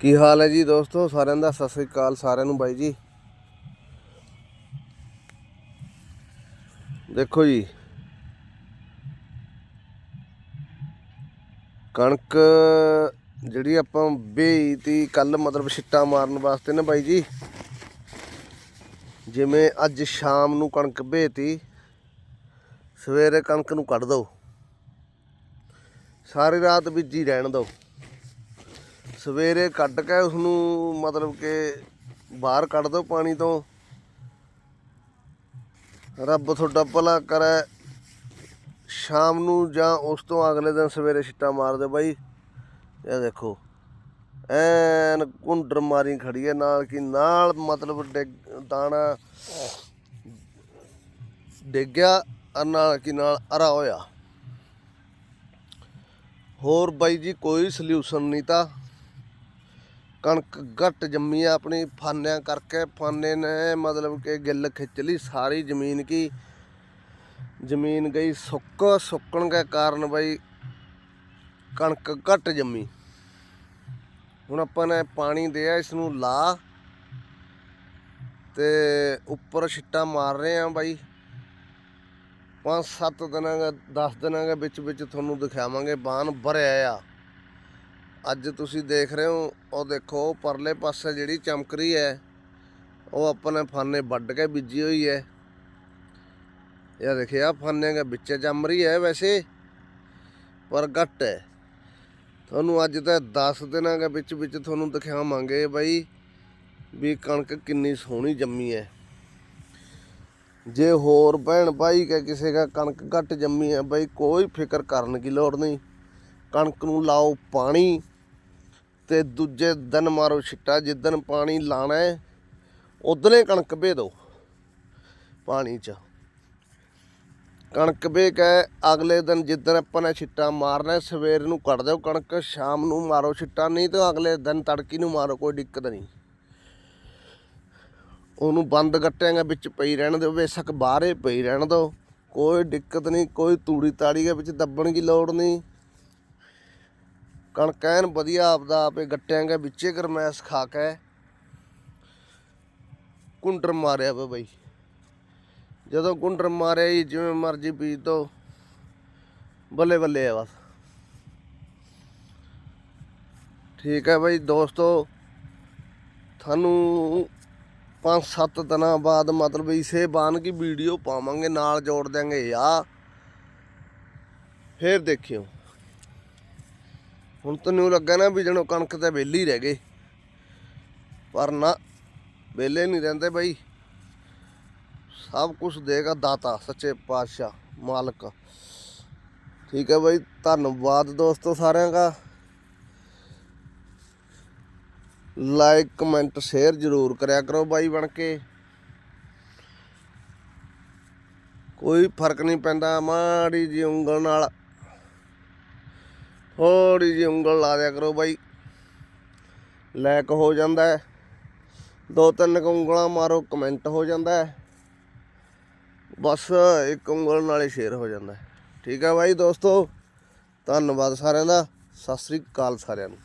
ਕੀ ਹਾਲ ਹੈ ਜੀ ਦੋਸਤੋ? ਸਾਰਿਆਂ ਦਾ ਸਤਿ ਸ੍ਰੀ ਅਕਾਲ ਸਾਰਿਆਂ ਨੂੰ ਬਾਈ ਜੀ। ਦੇਖੋ ਜੀ। ਕਣਕ ਜਿਹੜੀ ਆਪਾਂ ਬੇਈ ਤੀ ਕੱਲ ਮਤਲਬ ਛਿੱਟਾ ਮਾਰਨ ਵਾਸਤੇ ਨਾ ਬਾਈ ਜੀ। ਜਿਵੇਂ ਅੱਜ ਸ਼ਾਮ ਨੂੰ ਕਣਕ ਭੇਤੀ ਸਵੇਰੇ ਕਣਕ ਨੂੰ ਕੱਢ ਦੋ। ਸਾਰੀ ਰਾਤ ਬੀਜੀ ਰਹਿਣ ਦਿਓ ਸਵੇਰੇ ਕੱਢ ਕੇ ਉਸ ਨੂੰ ਮਤਲਬ ਕਿ ਬਾਹਰ ਕੱਢ ਦਿਓ ਪਾਣੀ ਤੋਂ। ਰੱਬ ਤੁਹਾਡਾ ਭਲਾ ਕਰੇ। ਸ਼ਾਮ ਨੂੰ ਜਾਂ ਉਸ ਤੋਂ ਅਗਲੇ ਦਿਨ ਸਵੇਰੇ ਛਿੱਟਾ ਮਾਰ ਦਿਓ ਬਾਈ। ਇਹ ਦੇਖੋ, ਐਨ ਕੁੰਡਰ ਮਾਰੀ ਖੜੀ ਹੈ, ਨਾਲ ਕੀ ਨਾਲ ਮਤਲਬ ਡਿੱਗ- ਦਾਣਾ ਡਿੱਗਿਆ ਔਰ ਨਾਲ ਕੀ ਨਾਲ ਅਰਾ ਹੋਇਆ। ਹੋਰ ਬਾਈ ਜੀ ਕੋਈ ਸੋਲਿਊਸ਼ਨ ਨਹੀਂ ਤਾਂ। ਕਣਕ ਘੱਟ ਜੰਮੀ ਆ, ਆਪਣੀ ਫਾਨਿਆਂ ਕਰਕੇ। ਫਾਨੇ ਨੇ ਮਤਲਬ ਕਿ ਗਿੱਲ ਖਿੱਚ ਲਈ ਸਾਰੀ ਜ਼ਮੀਨ ਕੀ। ਜ਼ਮੀਨ ਗਈ ਸੁੱਕ ਸੁੱਕਣ ਦੇ ਕਾਰਨ ਬਾਈ ਕਣਕ ਘੱਟ ਜੰਮੀ। ਹੁਣ ਆਪਾਂ ਨੇ ਪਾਣੀ ਦਿਆ ਇਸ ਨੂੰ ਲਾ। ਤੇ ਉੱਪਰ ਛਿੱਟਾ ਮਾਰ ਰਹੇ ਆ ਬਾਈ। ਪੰਜ ਸੱਤ ਦਿਨਾਂ ਦਾ 10 ਦਿਨਾਂ ਦੇ ਵਿੱਚ ਵਿੱਚ ਤੁਹਾਨੂੰ ਦਿਖਾਵਾਂਗੇ, ਬਾਣ ਭਰਿਆ ਆ। ਅੱਜ ਤੁਸੀਂ ਦੇਖ ਰਹੇ ਹੋ, ਉਹ ਦੇਖੋ ਪਰਲੇ ਪਾਸੇ ਜਿਹੜੀ ਚਮਕ ਰਹੀ ਹੈ, ਉਹ ਆਪਣੇ ਫਾਨੇ ਵੱਢ ਕੇ ਬੀਜੀ ਹੋਈ ਹੈ। ਇਹ ਦੇਖਿਆ ਫਾਨੇ ਦੇ ਵਿੱਚ ਜੰਮ ਰਹੀ ਹੈ ਵੈਸੇ, ਪਰ ਘੱਟ ਹੈ। ਤੁਹਾਨੂੰ ਅੱਜ ਤਾਂ 10 ਦਿਨਾਂ ਦੇ ਵਿੱਚ ਵਿੱਚ ਤੁਹਾਨੂੰ ਦਿਖਾਵਾਂਗੇ ਬਾਈ, ਵੀ ਕਣਕ ਕਿੰਨੀ ਸੋਹਣੀ ਜੰਮੀ ਹੈ। ਜੇ ਹੋਰ ਭੈਣ ਭਾਈ ਕਿ ਕਿਸੇ ਦਾ ਕਣਕ ਘੱਟ ਜੰਮੀ ਹੈ, ਬਾਈ ਕੋਈ ਫਿਕਰ ਕਰਨ ਦੀ ਲੋੜ ਨਹੀਂ। ਕਣਕ ਨੂੰ ਲਾਓ ਪਾਣੀ। ਤੇ ਦੂਜੇ ਦਿਨ ਮਾਰੋ ਛਿੱਟਾ ਜਿੱਦਣ ਪਾਣੀ ਲਾਣਾ ਹੈ ਉਦਲੇ ਕਣਕ ਭੇ ਦਿਓ ਪਾਣੀ 'ਚ। ਕਣਕ ਭੇ ਕੇ ਅਗਲੇ ਦਿਨ ਜਿੱਦਣ ਆਪਾਂ ਨੇ ਛਿੱਟਾ ਮਾਰਨਾ ਸਵੇਰ ਨੂੰ ਕੱਢ ਦਿਓ ਕਣਕ, ਸ਼ਾਮ ਨੂੰ ਮਾਰੋ ਛਿੱਟਾ, ਨਹੀਂ ਤਾਂ ਅਗਲੇ ਦਿਨ ਤੜਕੀ ਨੂੰ ਮਾਰੋ, ਕੋਈ ਦਿੱਕਤ ਨਹੀਂ। ਉਹਨੂੰ ਬੰਦ ਗੱਟਿਆਂ ਦੇ ਵਿੱਚ ਪਈ ਰਹਿਣ ਦਿਓ, ਬੇਸ਼ੱਕ ਬਾਹਰੇ ਪਈ ਰਹਿਣ ਦਿਓ, ਕੋਈ ਦਿੱਕਤ ਨਹੀਂ, ਕੋਈ ਤੂੜੀ ਤਾੜੀ ਦੇ ਵਿੱਚ ਦੱਬਣ ਦੀ ਲੋੜ ਨਹੀਂ। ਕਣਕ ਐਨ ਵਧੀਆ ਆਪਦਾ ਆਪੇ ਗੱਟਿਆਂ ਦੇ ਵਿੱਚੇ ਗਰਮੈਸ ਖਾ ਕੇ ਕੁੰਡਰ ਮਾਰਿਆ ਵਾ ਬਈ। ਜਦੋਂ ਕੁੰਡਰ ਮਾਰਿਆ ਜੀ, ਜਿਵੇਂ ਮਰਜ਼ੀ ਬੀਜ ਦੋ। ਬੱਲੇ ਬੱਲੇ ਆ ਬਸ। ਠੀਕ ਹੈ ਬਈ ਦੋਸਤੋ, ਤੁਹਾਨੂੰ ਪੰਜ ਸੱਤ ਦਿਨਾਂ ਬਾਅਦ ਮਤਲਬ ਇਸੇ ਬਾਨ ਕੀ ਵੀਡੀਓ ਪਾਵਾਂਗੇ, ਨਾਲ ਜੋੜ ਦਿਆਂਗੇ ਆ ਫੇਰ ਦੇਖਿਓ। ਹੁਣ ਤੈਨੂੰ ਲੱਗਾ ਨਾ ਵੀ ਜਣੋ ਕਣਕ ਤਾਂ ਵਿਹਲੀ ਰਹਿ ਗਏ। ਪਰ ਨਾ, ਵਿਹਲੇ ਨਹੀਂ ਰਹਿੰਦੇ ਬਈ। ਸਭ ਕੁਝ ਦੇਗਾ ਦਾਤਾ, ਸੱਚੇ ਪਾਤਸ਼ਾਹ, ਮਾਲਕ। ਠੀਕ ਹੈ ਬਈ, ਧੰਨਵਾਦ ਦੋਸਤੋ ਸਾਰਿਆਂ ਦਾ। ਲਾਈਕ ਕਮੈਂਟ ਸ਼ੇਅਰ ਜ਼ਰੂਰ ਕਰਿਆ ਕਰੋ ਬਾਈ ਬਣ ਕੇ। ਕੋਈ ਫ਼ਰਕ ਨਹੀਂ ਪੈਂਦਾ, ਮਾੜੀ ਜੀ ਉਂਗਲ ਨਾਲ। ਥੋੜੀ ਜੀ ਉਂਗਲ ਲਾ ਦਿਆ ਕਰੋ ਬਾਈ। ਲਾਇਕ ਹੋ ਜਾਂਦਾ ਹੈ। ਦੋ ਤਿੰਨ ਕੁ ਉਂਗਲਾਂ ਮਾਰੋ ਕਮੈਂਟ ਹੋ ਜਾਂਦਾ ਹੈ। ਬਸ ਇੱਕ ਉਂਗਲ ਨਾਲ ਹੀ ਸ਼ੇਅਰ ਹੋ ਜਾਂਦਾ ਠੀਕ ਹੈ ਬਾਈ ਦੋਸਤੋ, ਧੰਨਵਾਦ ਸਾਰਿਆਂ ਦਾ। ਸਤਿ ਸ੍ਰੀ ਅਕਾਲ ਸਾਰਿਆਂ ਨੂੰ।